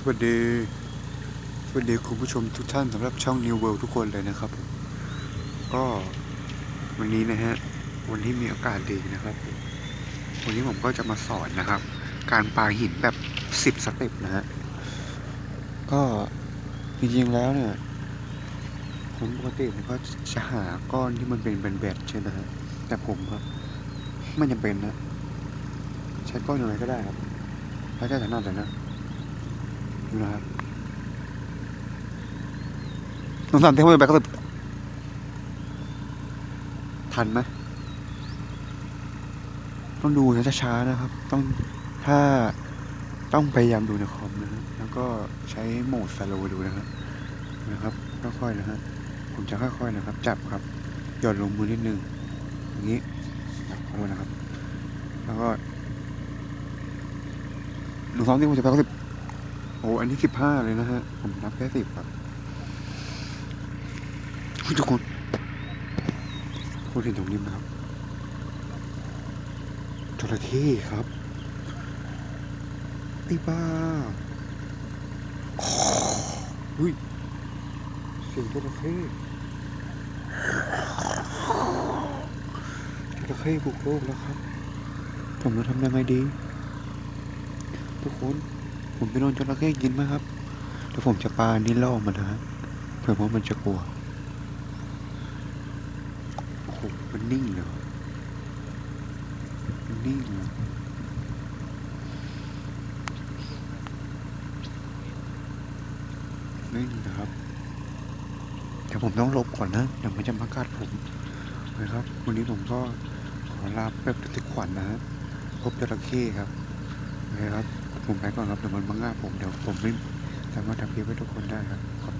สวัสดี สวัสดีคุณผู้ชมทุกท่านสำหรับช่อง New World ทุกคนเลยนะครับผมก็วันนี้นะฮะ วันที่มีอากาศดีนะครับ วันนี้ผมก็จะมาสอนนะครับ การปาหินแบบสิบสเต็ปนะฮะ ก็จริงๆแล้วเนี่ยผมปกติเนี่ยก็จะหาก้อนที่มันเป็นแบนๆใช่ไหมฮะแต่ผมครับไม่จำเป็นนะ ใช้ก้อนอะไรก็ได้ครับ แล้วแต่ถนัดเลยนะ นะครับน้องสันเท่าไหร่แบบก็แบบทันไหมต้องดูนะช้าๆนะครับ ต้องถ้าต้องพยายามดูในคอมนะฮะแล้วก็ใช้โหมดสโลว์ดูนะครับนะครับค่อยๆนะฮะผมจะค่อยๆนะครับ จับครับหย่อนลงมือนิดนึงอย่างนี้ครับขอโทษนะครับ แล้วก็หนูซ้อมที่ผมจะไปก็สิบ โอ้อันนี้สิบห้าเลยนะฮะ ผมนับแค่สิบครับคุณทุกคนพูดเห็นตรงนี้ไหมครับจระเข้ครับไอ้บ้าเฮ้ยเสียงจระเข้จระเข้บุกโลกแล้วครับ ผมจะทำยังไงดี ทุกคน ผมไปโดนจระเข้กินไหมครับเดี๋ยวผมจะปานี่ล่อมันนะเผื่อว่ามันจะกลัวโอ้โหมันนิ่งเลยว่ะมันนิ่งเลยนิ่งนะครับเดี๋ยวผมต้องหลบก่อนนะเดี๋ยวมันจะมากัดผมนะครับ วันนี้ผมก็ขอลาแบบติดขวัญนะฮะพบจระเข้ครับโอเคครับ ผมไปก่อนครับเดี๋ยวมันมาง่าผมเดี๋ยวผมไม่สามารถทำคลิปให้ทุกคนได้ครับ